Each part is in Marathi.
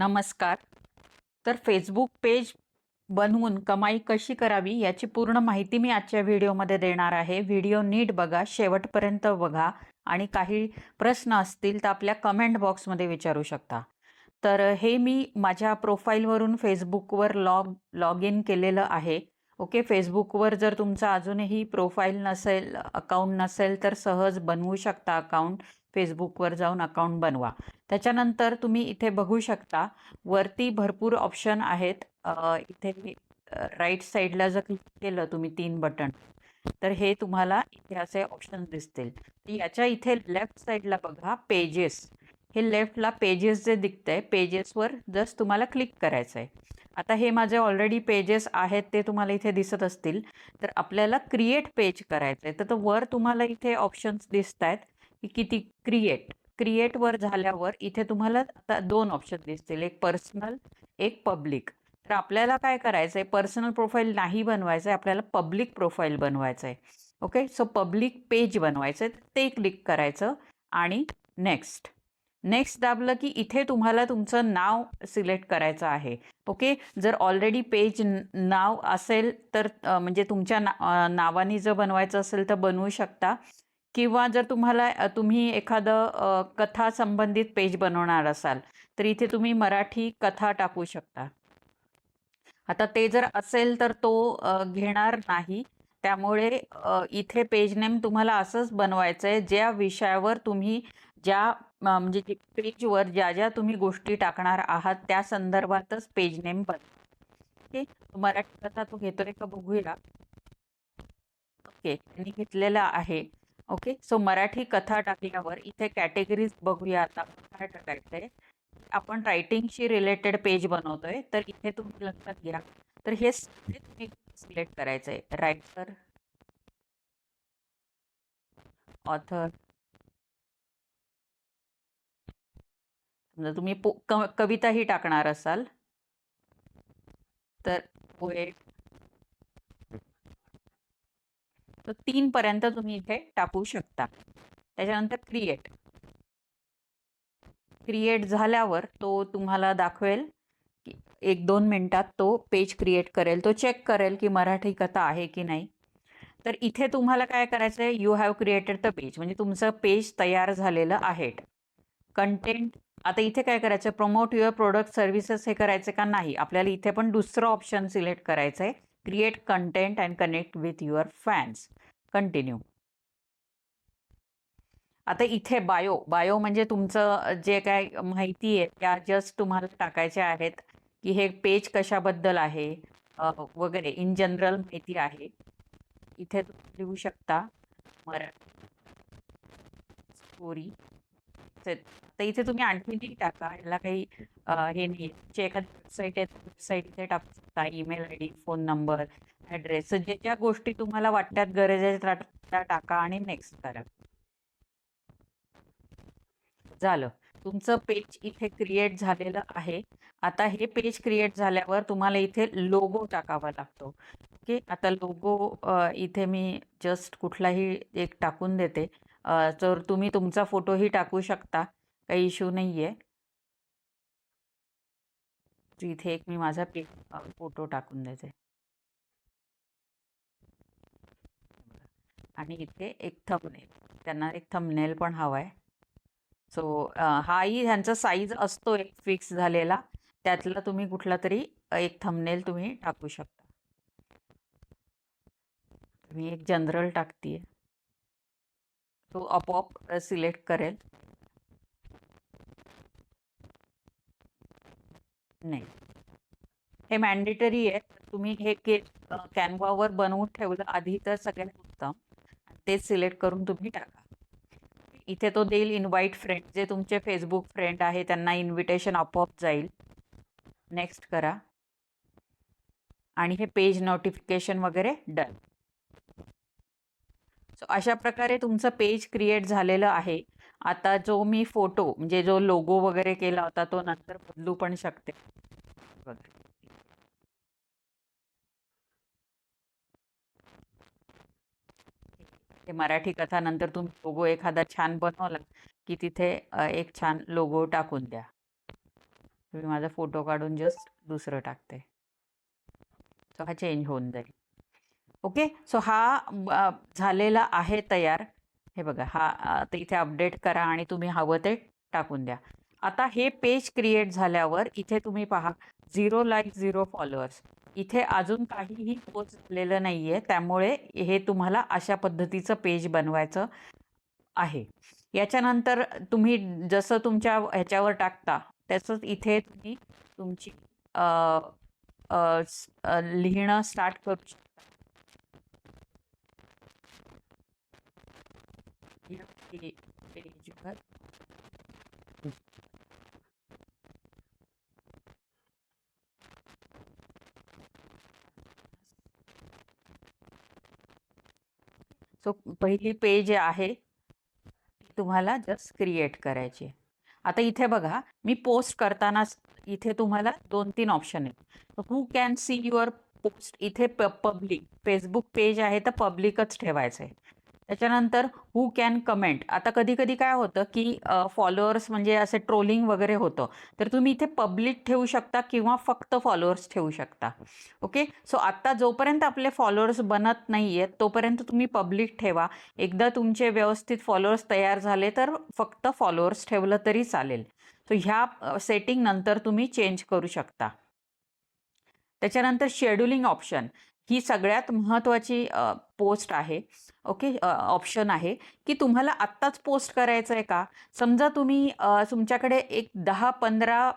नमस्कार. तर फेसबुक पेज बनवून कमाई कशी करावी याची पूर्ण माहिती मी आजच्या व्हिडिओमध्ये देणार आहे. व्हिडिओ नीट बघा शेवटपर्यंत बघा आणि काही प्रश्न असतील तर आपल्या कमेंट बॉक्समध्ये विचारू शकता. तर हे मी माझ्या प्रोफाईलवरून फेसबुकवर लॉग लॉग इन केलेलं आहे. ओके फेसबुकवर जर तुमचं अजूनही प्रोफाईल नसेल अकाउंट नसेल तर सहज बनवू शकता अकाउंट फेसबुकवर जाऊन अकाउंट बनवा. त्याच्यानंतर तुम्ही इथे बघू शकता वरती भरपूर ऑप्शन आहेत. इथे राईट साईडला जर क्लिक केलं तुम्ही तीन बटन तर हे तुम्हाला इथे असे ऑप्शन दिसतील. याच्या इथे लेफ्ट साईडला बघा पेजेस हे लेफ्टला पेजेस जे दिखतंय पेजेसवर जस्ट तुम्हाला क्लिक करायचं आहे आता हे माझे ऑलरेडी पेजेस आहेत ते तुम्हाला इथे दिसत असतील. तर आपल्याला क्रिएट पेज करायचं आहे तर वर तुम्हाला इथे ऑप्शन्स दिसत आहेत की किती क्रिएट क्रिएटवर झाल्यावर इथे तुम्हाला आता दोन ऑप्शन दिसतील. एक पर्सनल एक पब्लिक तर आपल्याला काय करायचं आहे पर्सनल प्रोफाईल नाही बनवायचं आहे आपल्याला पब्लिक प्रोफाईल बनवायचं आहे ओके सो पब्लिक पेज बनवायचं आहे ते क्लिक करायचं. आणि नेक्स्ट नेक्स्ट दाबलं की इथे तुम्हाला तुमचं नाव सिलेक्ट करायचं आहे. ओके जर ऑलरेडी पेज नाव असेल तर म्हणजे तुमच्या ना नावाने जर बनवायचं असेल तर बनवू शकता. किंवा जर तुम्हाला तुम्ही एखादं कथा संबंधित पेज बनवणार असाल तर इथे तुम्ही मराठी कथा टाकू शकता. आता ते जर असेल तर तो घेणार नाही. त्यामुळे इथे पेज नेम तुम्हाला असंच बनवायचं आहे ज्या विषयावर तुम्ही ज्या म्हणजे जे पेजवर ज्या ज्या तुम्ही गोष्टी टाकणार आहात त्या संदर्भातच पेज नेम बन ओके? मराठी कथा तो घेतोय का बघूया. ओके त्यांनी घेतलेला आहे. ओके? सो मराठी कथा टाकल्यावर इथे कॅटेगरीज बघूया आता. काय टाकायचंय? आपण रायटिंगशी रिलेटेड पेज बनवतोय. तर इथे तुम्ही लक्षात घ्या. तर हे तुम्ही सिलेक्ट करायचंय. रायटर ऑथर समजा तुम्ही पो क कविताही टाकणार असाल. तर पोएट तर तीन पर्यंत तुम्ही इथे टाकू शकता. त्याच्यानंतर क्रिएट क्रिएट झाल्यावर तो तुम्हाला दाखवेल की एक दोन मिनिटात तो पेज क्रिएट करेल. तो चेक करेल की मराठी कथा आहे की नाही. तर इथे तुम्हाला काय करायचं आहे you have created the page म्हणजे तुमचं पेज तयार झालेलं आहे. कंटेंट आता इथे काय करायचं प्रमोट युअर प्रोडक्ट सर्व्हिसेस हे करायचं का नाही? आपल्याला इथे पण दुसरं ऑप्शन सिलेक्ट करायचं आहे create content and connect with your fans continue आता इथे बायो बायो म्हणजे तुमचं जे काय माहिती आहे त्या जस्ट तुम्हाला टाकायच्या आहेत की हे पेज कशाबद्दल आहे वगैरे. इन जनरल माहिती आहे. इथे तुम्ही लिहू शकता. मराठी स्टोरी तर इथे तुम्ही आणखीनही टाका. याला काही हे नाही जे एखादी वेबसाईट आहे वेबसाईट इथे टाकू पत्ता email I D phone number address ज्या ज्या गोष्टी तुम्हाला वाटतात गरजेच्या त्या त्या टाका आणि नेक्स्ट करा. झालं. तुमचं पेज इथे क्रिएट झालेलं आहे. आता हे पेज क्रिएट झाल्यावर तुम्हाला इथे लोगो टाकावा लागतो. ओके आता लोगो इथे मी जस्ट कुठलाही एक टाकून देते. तर तुम्ही तुमचा फोटोही टाकू शकता. काही इश्यू नाही आहे की इथे एक मी माझा पे फोटो टाकून देते. आणि इथे एक थंबनेल त्यांना एक थंबनेल पण हवा आहे सो हाही ह्यांचा साईज असतो एक फिक्स झालेला. त्यातला तुम्ही कुठला तरी एक थंबनेल तुम्ही टाकू शकता. मी एक जनरल टाकतीये. तो आपोआप सिलेक्ट करेल. नाही. हे मॅन्डेटरी आहे. तुम्ही हे के कॅनव्हावर बनवून ठेवलं. आधी तर सगळ्यात उत्तम. तेच सिलेक्ट करून तुम्ही टाका. इथे तो देईल इनवाईट फ्रेंड जे तुमचे फेसबुक फ्रेंड आहे त्यांना इन्व्हिटेशन आपोआप जाईल. नेक्स्ट करा. आणि हे पेज नोटिफिकेशन वगैरे डन सो अशा प्रकारे तुमचं पेज क्रिएट झालेलं आहे. आता जो मी फोटो म्हणजे जो लोगो वगैरे केला होता तो नंतर बदलू पण शकते. ते मराठी कथा नंतर तुम्ही लोगो एखादा छान बनवला की तिथे एक छान लोगो टाकून द्या. तुम्ही माझा फोटो काढून जस्ट दुसरं टाकते. सो हा चेंज होऊन जाईल. ओके सो हा झालेला आहे तयार. हे बघा हा आता इथे अपडेट करा आणि तुम्ही हवं ते टाकून द्या. आता हे पेज क्रिएट झाल्यावर इथे तुम्ही पहा झिरो लाईक झिरो फॉलोअर्स. इथे अजून काहीही पोच झालेलं नाही आहे त्यामुळे हे तुम्हाला अशा पद्धतीचं पेज बनवायचं आहे. याच्यानंतर तुम्ही जसं तुमच्या ह्याच्यावर टाकता तसंच इथे तुम्ही तुमची लिहिणं स्टार्ट करू शकता या सो पहिली पेज आहे ती तुम्हाला जस्ट क्रिएट करायची आता इथे बघा मी पोस्ट करताना इथे तुम्हाला दोन तीन ऑप्शन आहेत who can see your post इथे प पब्लिक फेसबुक पेज आहे तर पब्लिकच ठेवायचं आहे. त्याच्यानंतर हू कॅन कमेंट आता कधी कधी काय होतं की फॉलोअर्स म्हणजे असे ट्रोलिंग वगैरे होतं. तर तुम्ही इथे पब्लिक ठेवू शकता किंवा फक्त फॉलोअर्स ठेवू शकता. ओके सो आत्ता जोपर्यंत आपले फॉलोअर्स बनत नाही आहेत तोपर्यंत तुम्ही पब्लिक ठेवा. एकदा तुमचे व्यवस्थित फॉलोअर्स तयार झाले तर फक्त फॉलोअर्स ठेवलं तरी चालेल. सो ह्या सेटिंग नंतर तुम्ही चेंज करू शकता. त्याच्यानंतर शेड्युलिंग ऑप्शन ही सगळ्यात महत्त्वाची पोस्ट आहे. ओके? ऑप्शन आहे. की तुम्हाला आत्ताच पोस्ट करायचं आहे का? समजा तुम्ही तुमच्याकडे एक दहा पंधरा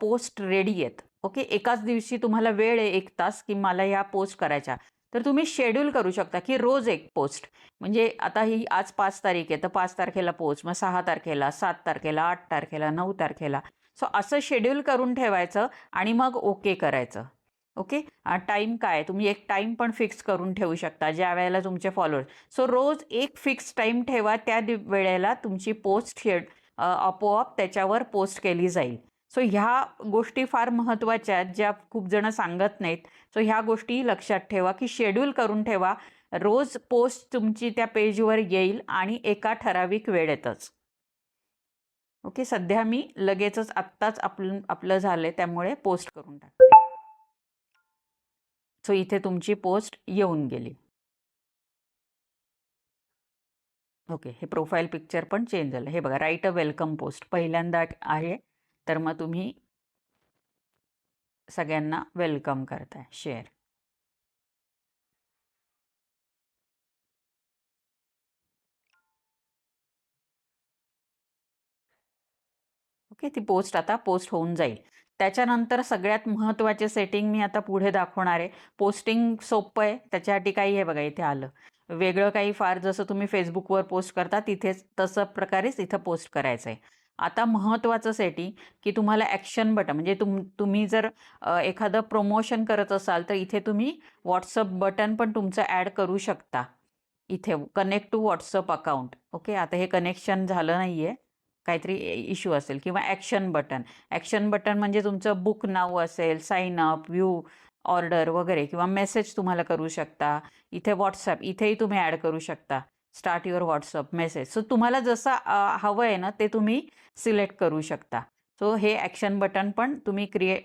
पोस्ट रेडी आहेत. ओके? एकाच दिवशी तुम्हाला वेळ आहे एक तास की मला ह्या पोस्ट करायच्या. तर तुम्ही शेड्यूल करू शकता की रोज एक पोस्ट. म्हणजे आता ही आज पाच तारीख आहे तर पाच तारखेला पोस्ट मग सहा तारखेला सात तारखेला आठ तारखेला नऊ तारखेला. सो असं शेड्यूल करून ठेवायचं आणि मग ओके करायचं. ओके? टाईम काय? तुम्ही एक टाईम पण फिक्स करून ठेवू शकता ज्या वेळेला तुमचे फॉलोअर्स सो रोज एक फिक्स टाईम ठेवा त्या वेळेला तुमची पोस्ट हे आपोआप त्याच्यावर पोस्ट केली जाईल. सो ह्या गोष्टी फार महत्त्वाच्या आहेत ज्या खूप जण सांगत नाहीत. सो ह्या गोष्टी लक्षात ठेवा की शेड्यूल करून ठेवा. रोज पोस्ट तुमची त्या पेजवर येईल आणि एका ठराविक वेळेतच. ओके? सध्या मी लगेचच आत्ताच आपलं आपलं झालंय त्यामुळे पोस्ट करून टाकते. सो इथे तुमची पोस्ट येऊन गेली. ओके हे प्रोफाईल पिक्चर पण चेंज झालं. हे बघा राईट अ वेलकम पोस्ट पहिल्यांदा आहे तर मग तुम्ही सगळ्यांना वेलकम करताय. शेअर ओके ती पोस्ट आता पोस्ट होऊन जाईल. त्याच्यानंतर सगळ्यात महत्त्वाचे सेटिंग मी आता पुढे दाखवणार आहे. पोस्टिंग सोपं आहे. त्याच्यासाठी काही आहे बघा इथे आलं. वेगळं काही फार जसं तुम्ही फेसबुकवर पोस्ट करता तिथेच तसं प्रकारेच इथं पोस्ट करायचं आहे आता महत्त्वाचं सेटिंग की तुम्हाला ॲक्शन बटन म्हणजे तुम तुम्ही जर एखादं प्रमोशन करत असाल तर इथे तुम्ही व्हॉट्सअप बटन पण तुमचं ॲड करू शकता. इथे connect to WhatsApp account okay आता हे कनेक्शन झालं नाही आहे काहीतरी इश्यू असेल किंवा ॲक्शन बटन ॲक्शन बटन म्हणजे तुमचं बुक नाव असेल साईन अप व्ह्यू ऑर्डर वगैरे किंवा मेसेज तुम्हाला करू शकता. इथे व्हॉट्सअप इथेही तुम्ही ॲड करू शकता. Start your WhatsApp message so तुम्हाला जसं हवं आहे ना ते तुम्ही सिलेक्ट करू शकता. सो हे ॲक्शन बटन पण तुम्ही क्रिए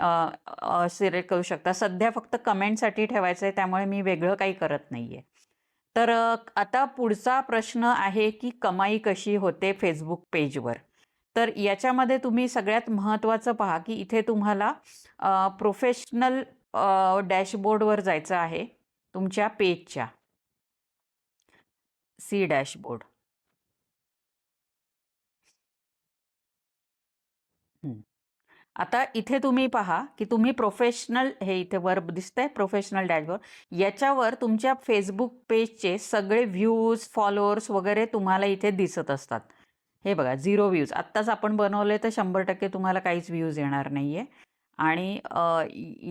सिलेक्ट करू शकता. सध्या फक्त कमेंटसाठी ठेवायचं आहे त्यामुळे मी वेगळं काही करत नाही आहे तर आता पुढचा प्रश्न आहे की कमाई कशी होते फेसबुक पेजवर तर याच्यामध्ये तुम्ही सगळ्यात महत्त्वाचं पहा की इथे तुम्हाला प्रोफेशनल डॅशबोर्डवर जायचं आहे तुमच्या पेजच्या सी डॅशबोर्ड आता इथे तुम्ही पहा की तुम्ही प्रोफेशनल हे इथे वर दिसतंय प्रोफेशनल डॅशबोर्ड याच्यावर तुमच्या फेसबुक पेजचे सगळे व्ह्यूज फॉलोअर्स वगैरे तुम्हाला इथे दिसत असतात. हे बघा झिरो व्ह्यूज आत्ताच आपण बनवले तर शंभर टक्के तुम्हाला काहीच व्ह्यूज येणार नाही आहे आणि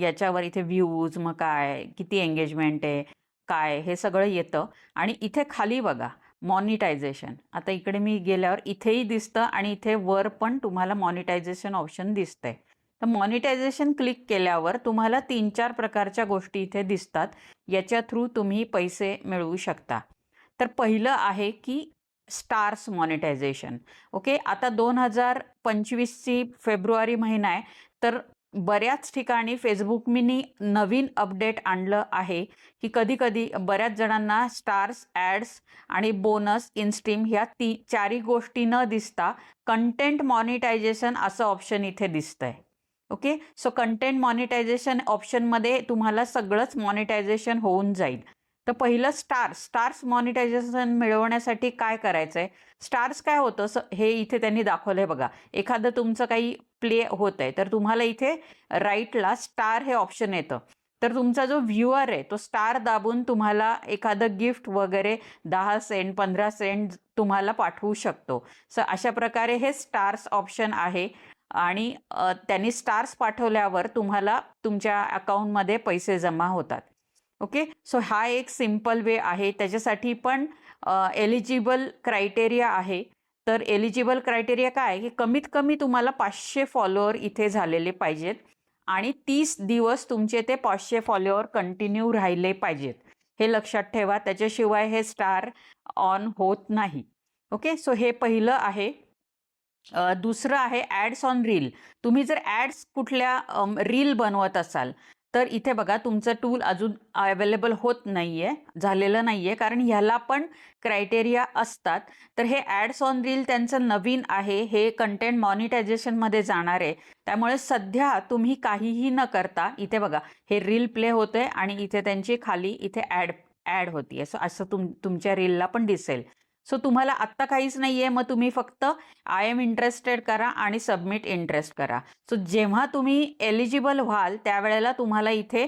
याच्यावर इथे व्ह्यूज मग काय किती एंगेजमेंट आहे काय हे सगळं येतं. आणि इथे खाली बघा मॉनिटायझेशन आता इकडे मी गेल्यावर इथेही दिसतं आणि इथे वर पण तुम्हाला मॉनिटायझेशन ऑप्शन दिसतंय. तर मॉनिटायझेशन क्लिक केल्यावर तुम्हाला तीन चार प्रकारच्या गोष्टी इथे दिसतात. याच्या थ्रू तुम्ही पैसे मिळवू शकता. तर पहिलं आहे की स्टार्स मॉनिटायझेशन. ओके? आता दोन हजार पंचवीसची फेब्रुवारी महिना आहे तर बऱ्याच ठिकाणी फेसबुक मिनी नवीन अपडेट आणलं आहे की कधी कधी बऱ्याच जणांना स्टार्स ॲड्स आणि बोनस इनस्ट्रीम ह्या ती चारी गोष्टी न दिसता कंटेंट मॉनिटायझेशन असं ऑप्शन इथे दिसतंय. ओके? सो कंटेंट मॉनिटायझेशन ऑप्शनमध्ये तुम्हाला सगळंच मॉनिटायझेशन होऊन जाईल. तर पहिलं स्टार्स स्टार्स मॉनिटायझेशन मिळवण्यासाठी काय करायचं आहे स्टार्स काय होतं? स हे इथे त्यांनी दाखवलं आहे बघा. एखादं तुमचं काही प्ले होत आहे तर तुम्हाला इथे राईटला स्टार हे ऑप्शन येतं. तर तुमचा जो व्ह्युअर आहे तो स्टार दाबून तुम्हाला एखादं गिफ्ट वगैरे दहा सेंट पंधरा सेंट तुम्हाला पाठवू शकतो. स अशा प्रकारे हे स्टार्स ऑप्शन आहे. आणि त्यांनी स्टार्स पाठवल्यावर तुम्हाला तुमच्या अकाउंटमध्ये पैसे जमा होतात. ओके? सो हा एक सिंपल वे आहे. त्याच्यासाठी पण एलिजिबल क्रायटेरिया आहे. तर एलिजिबल क्रायटेरिया काय आहे? की कमीत कमी तुम्हाला पाचशे फॉलोअर इथे झालेले पाहिजेत आणि तीस दिवस तुमचे ते पाचशे फॉलोअर कंटिन्यू राहिले पाहिजेत. हे लक्षात ठेवा. त्याच्याशिवाय हे स्टार ऑन होत नाही. ओके? सो हे पहिलं आहे. दुसरं आहे ॲड्स ऑन रील तुम्ही जर ॲड्स कुठल्या रील बनवत असाल तर इथे बघा तुमचं टूल अजून अवेलेबल होत नाही आहे झालेलं नाही आहे कारण ह्याला पण क्रायटेरिया असतात. तर हे ॲड्स ऑन रील त्यांचं नवीन आहे. हे कंटेंट मॉनिटायझेशनमध्ये जाणार आहे. त्यामुळे सध्या तुम्ही काहीही न करता इथे बघा हे रील प्ले होते आणि इथे त्यांची खाली इथे ॲड ॲड होती असं असं तुम तुमच्या रीलला पण दिसेल. सो तुम्हाला आत्ता काहीच नाही आहे मग तुम्ही फक्त आय एम इंटरेस्टेड करा आणि सबमिट इंटरेस्ट करा. सो जेव्हा तुम्ही एलिजिबल व्हाल त्यावेळेला तुम्हाला इथे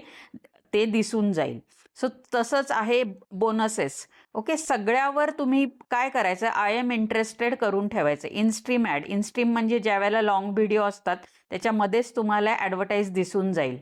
ते दिसून जाईल. सो तसंच आहे बोनसेस ओके सगळ्यावर तुम्ही काय करायचं? आय एम इंटरेस्टेड करून ठेवायचं. इनस्ट्रीम ॲड इनस्ट्रीम म्हणजे ज्या वेळेला लॉंग व्हिडिओ असतात त्याच्यामध्येच तुम्हाला ॲडव्हर्टाईज दिसून जाईल.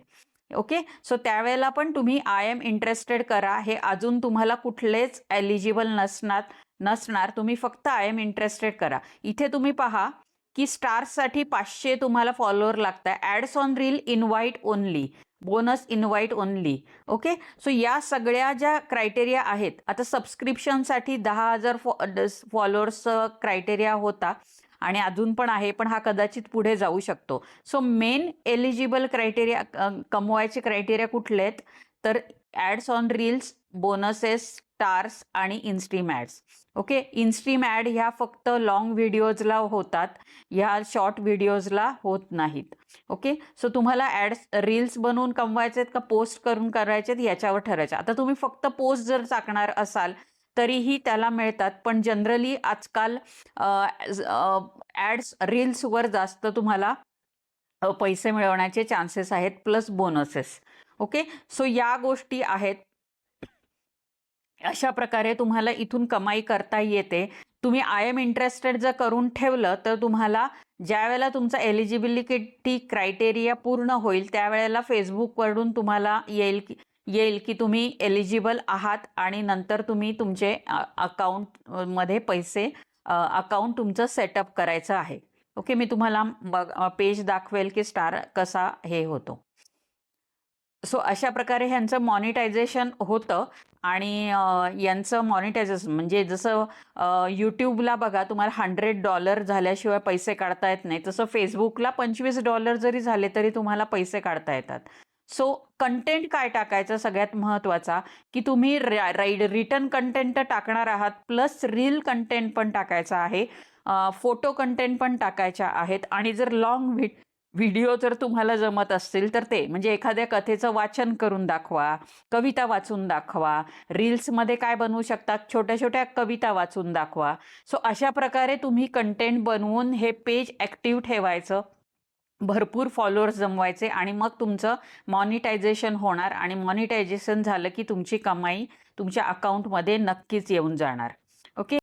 ओके सो त्यावेळेला पण तुम्ही आय एम इंटरेस्टेड करा. हे अजून तुम्हाला कुठलेच एलिजिबल नसणार. नसणार. तुम्ही फक्त आय एम इंटरेस्टेड करा. इथे तुम्ही पहा की स्टार्ससाठी पाचशे तुम्हाला फॉलोअर लागतं ads on reel invite only. Bonus invite only. Okay? So या सगळ्या ज्या क्रायटेरिया आहेत आता सबस्क्रिप्शनसाठी दहा हजार फॉ फॉलोअर्सचं क्रायटेरिया होता आणि अजून पण आहे पण हा कदाचित पुढे जाऊ शकतो. सो मेन एलिजिबल क्रायटेरिया कमवायचे क्रायटेरिया कुठले आहेत? तर ads on reels bonuses stars आणि instream ads okay instream ad ह्या फक्त लॉंग व्हिडिओजला होतात. ह्या शॉर्ट व्हिडिओजला होत नाहीत. ओके सो तुम्हाला ॲड्स रील्स बनवून कमवायचे आहेत का पोस्ट करून करायचे आहेत याच्यावर ठरायचे. आता तुम्ही फक्त पोस्ट जर टाकणार असाल तरीही त्याला मिळतात. पण जनरली आजकाल ॲड्स रील्सवर जास्त तुम्हाला पैसे मिळवण्याचे चान्सेस आहेत प्लस बोनसेस ओके सो या गोष्टी आहेत. अशा प्रकारे तुम्हाला इथून कमाई करता येते. तुम्ही आय एम इंटरेस्टेड जर करून ठेवलं तर तुम्हाला ज्या वेळेला तुमचा एलिजिबिलिटी क्रायटेरिया पूर्ण होईल त्यावेळेला फेसबुकवरून तुम्हाला येईल की येईल की तुम्ही एलिजिबल आहात आणि नंतर तुम्ही तुमचे अकाउंटमध्ये पैसे अकाउंट तुमचं सेटअप करायचं आहे. ओके मी तुम्हाला बघ पेज दाखवेल की स्टार कसा हे होतो. सो अशा प्रकारे ह्यांचं मॉनिटायझेशन होतं. आणि यांचं मॉनिटायझेशन म्हणजे जसं यूट्यूबला बघा तुम्हाला हंड्रेड डॉलर झाल्याशिवाय पैसे काढता येत नाही. तसं फेसबुकला पंचवीस डॉलर जरी झाले तरी तुम्हाला पैसे काढता येतात. सो कंटेंट काय टाकायचं सगळ्यात महत्त्वाचा की तुम्ही रिटर्न कंटेंट टाकणार आहात प्लस रील कंटेंट पण टाकायचा आहे. फोटो कंटेंट पण टाकायच्या आहेत. आणि जर लॉंग व्हिट व्हिडिओ जर तुम्हाला जमत असतील तर ते म्हणजे एखाद्या कथेचं वाचन करून दाखवा कविता वाचून दाखवा रील्समध्ये काय बनवू शकतात छोट्या छोट्या कविता वाचून दाखवा. सो अशा प्रकारे तुम्ही कंटेंट बनवून हे पेज ॲक्टिव्ह ठेवायचं भरपूर फॉलोअर्स जमवायचे आणि मग तुमचं मॉनिटायझेशन होणार आणि मॉनिटायझेशन झालं की तुमची कमाई तुमच्या अकाउंटमध्ये नक्कीच येऊन जाणार. ओके?